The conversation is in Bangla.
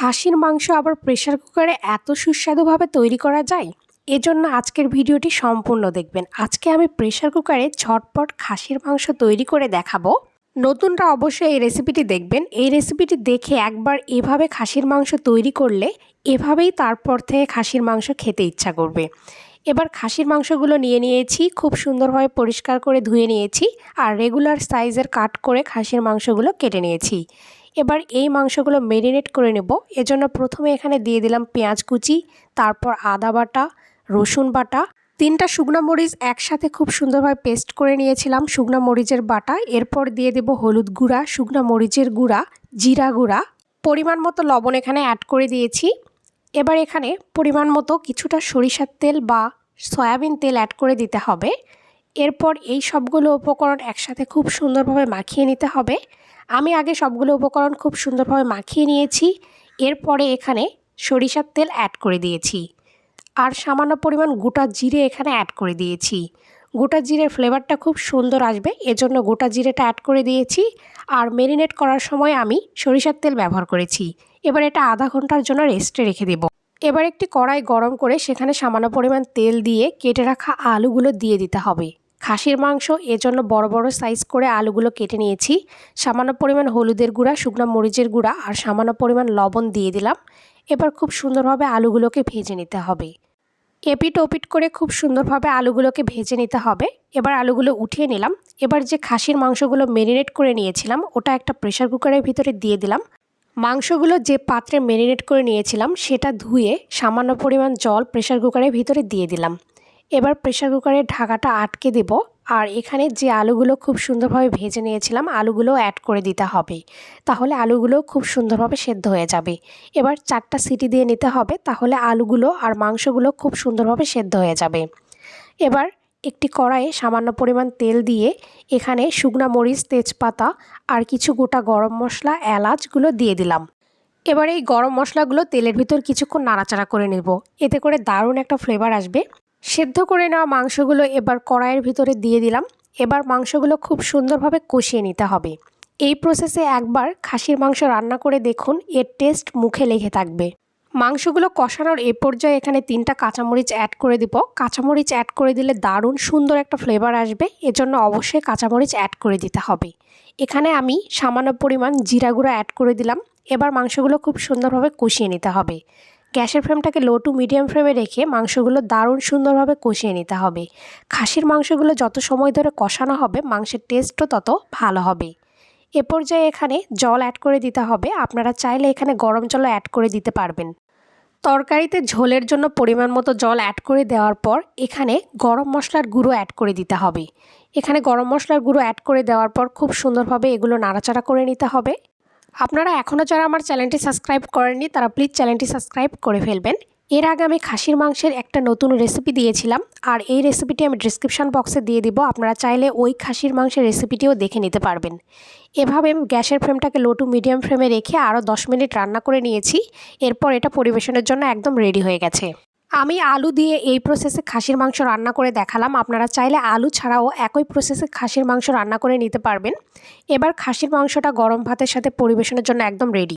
খাসির মাংস আবার প্রেশার কুকারে এত সুস্বাদুভাবে তৈরি করা যায়? এজন্য আজকের ভিডিওটি সম্পূর্ণ দেখবেন। আজকে আমি প্রেশার কুকারে ঝটপট খাসির মাংস তৈরি করে দেখাবো। নতুনরা অবশ্যই এই রেসিপিটি দেখবেন। এই রেসিপিটি দেখে একবার এভাবে খাসির মাংস তৈরি করলে এভাবেই তারপর থেকে খাসির মাংস খেতে ইচ্ছা করবে। এবার খাসির মাংসগুলো নিয়ে নিয়েছি, খুব সুন্দরভাবে পরিষ্কার করে ধুয়ে নিয়েছি আর রেগুলার সাইজের কাট করে খাসির মাংসগুলো কেটে নিয়েছি। এবার এই মাংসগুলো মেরিনেট করে নেব। এজন্য প্রথমে এখানে দিয়ে দিলাম পেঁয়াজ কুচি, তারপর আদা বাটা, রসুন বাটা। তিনটা শুকনো মরিচ একসাথে খুব সুন্দরভাবে পেস্ট করে নিয়েছিলাম শুকনো মরিচের বাটা। এরপর দিয়ে দেব হলুদ গুঁড়া, শুকনো মরিচের গুঁড়া, জিরা গুঁড়া। পরিমাণ মতো লবণ এখানে অ্যাড করে দিয়েছি। এবার এখানে পরিমাণ মতো কিছুটা সরিষার তেল বা সয়াবিন তেল অ্যাড করে দিতে হবে। এরপর এই সবগুলো উপকরণ একসাথে খুব সুন্দরভাবে মাখিয়ে নিতে হবে। আমি আগে সবগুলো উপকরণ খুব সুন্দরভাবে মাখিয়ে নিয়েছি। এরপরে এখানে সরিষার তেল অ্যাড করে দিয়েছি। আর সামান্য পরিমাণ গোটা জিরে এখানে অ্যাড করে দিয়েছি। গোটা জিরের ফ্লেভারটা খুব সুন্দর আসবে, এজন্য গোটা জিরেটা অ্যাড করে দিয়েছি। আর মেরিনেট করার সময় আমি সরিষার তেল ব্যবহার করেছি। এবার এটা আধা ঘণ্টার জন্য রেস্টে রেখে দেব। এবার একটি কড়াই গরম করে সেখানে সামান্য পরিমাণ তেল দিয়ে কেটে রাখা আলুগুলো দিয়ে দিতে হবে। খাসির মাংস এজন্য বড় বড় সাইজ করে আলুগুলো কেটে নিয়েছি। সামান্য পরিমাণ হলুদের গুঁড়া, শুকনো মরিচের গুঁড়া আর সামান্য পরিমাণ লবণ দিয়ে দিলাম। এবার খুব সুন্দরভাবে আলুগুলোকে ভেজে নিতে হবে। এপিট ওপিট করে খুব সুন্দরভাবে আলুগুলোকে ভেজে নিতে হবে। এবার আলুগুলো উঠিয়ে নিলাম। এবার যে খাসির মাংসগুলো মেরিনেট করে নিয়েছিলাম, ওটা একটা প্রেশার কুকারের ভিতরে দিয়ে দিলাম। মাংসগুলো যে পাত্রে মেরিনেট করে নিয়েছিলাম, সেটা ধুয়ে সামান্য পরিমাণ জল প্রেশার কুকারের ভিতরে দিয়ে দিলাম। এবার প্রেশার কুকারের ঢাকাটা আটকে দেব, আর এখানে যে আলুগুলো খুব সুন্দরভাবে ভেজে নিয়েছিলাম, আলুগুলো অ্যাড করে দিতে হবে। তাহলে আলুগুলো খুব সুন্দরভাবে সেদ্ধ হয়ে যাবে। এবার চারটা সিটি দিয়ে নিতে হবে, তাহলে আলুগুলো আর মাংসগুলো খুব সুন্দরভাবে সেদ্ধ হয়ে যাবে। এবার একটি কড়াইয়ে সামান্য পরিমাণ তেল দিয়ে এখানে শুকনা মরিচ, তেজপাতা আর কিছু গোটা গরম মশলা এলাচগুলো দিয়ে দিলাম। এবার এই গরম মশলাগুলো তেলের ভিতর কিছুক্ষণ নাড়াচাড়া করে নেব। এতে করে দারুণ একটা ফ্লেভার আসবে। সেদ্ধ করে নেওয়া মাংসগুলো এবার কড়াইয়ের ভিতরে দিয়ে দিলাম। এবার মাংসগুলো খুব সুন্দরভাবে কষিয়ে নিতে হবে। এই প্রসেসে একবার খাসির মাংস রান্না করে দেখুন, এর টেস্ট মুখে লেগে থাকবে। মাংসগুলো কষানোর এ পর্যায়ে এখানে তিনটা কাঁচামরিচ অ্যাড করে দিব। কাঁচামরিচ অ্যাড করে দিলে দারুণ সুন্দর একটা ফ্লেভার আসবে। এজন্য অবশ্যই কাঁচামরিচ অ্যাড করে দিতে হবে। এখানে আমি সামান্য পরিমাণ জিরা গুঁড়া অ্যাড করে দিলাম। এবার মাংসগুলো খুব সুন্দরভাবে কষিয়ে নিতে হবে। গ্যাসের ফ্লেমটাকে লো টু মিডিয়াম ফ্লেমে রেখে মাংসগুলো দারুণ সুন্দরভাবে কষিয়ে নিতে হবে। খাসির মাংসগুলো যত সময় ধরে কষানো হবে, মাংসের টেস্টও তত ভালো হবে। এ পর্যায়ে এখানে জল অ্যাড করে দিতে হবে। আপনারা চাইলে এখানে গরম জলও অ্যাড করে দিতে পারবেন। তরকারিতে ঝোলের জন্য পরিমাণ মতো জল অ্যাড করে দেওয়ার পর এখানে গরম মশলার গুঁড়ো অ্যাড করে দিতে হবে। এখানে গরম মশলার গুঁড়ো অ্যাড করে দেওয়ার পর খুব সুন্দরভাবে এগুলো নাড়াচাড়া করে নিতে হবে। আপনারা এখনও যারা আমার চ্যানেলটি সাবস্ক্রাইব করেননি, তারা প্লিজ চ্যানেলটি সাবস্ক্রাইব করে ফেলবেন। এর আগে আমি খাসির মাংসের একটা নতুন রেসিপি দিয়েছিলাম, আর এই রেসিপিটি আমি ডিসক্রিপশান বক্সে দিয়ে দিব, আপনারা চাইলে ওই খাসির মাংসের রেসিপিটিও দেখে নিতে পারবেন। এভাবে গ্যাসের ফ্লেমটাকে লো টু মিডিয়াম ফ্লেমে রেখে আরও দশ মিনিট রান্না করে নিয়েছি, এরপর এটা পরিবেশনের জন্য একদম রেডি হয়ে গেছে। আমি আলু দিয়ে এই প্রসেসে খাসির মাংস রান্না করে দেখালাম, আপনারা চাইলে আলু ছাড়াও একই প্রসেসে খাসির মাংস রান্না করে নিতে পারবেন। এবার খাসির মাংসটা গরম ভাতের সাথে পরিবেশনের জন্য একদম রেডি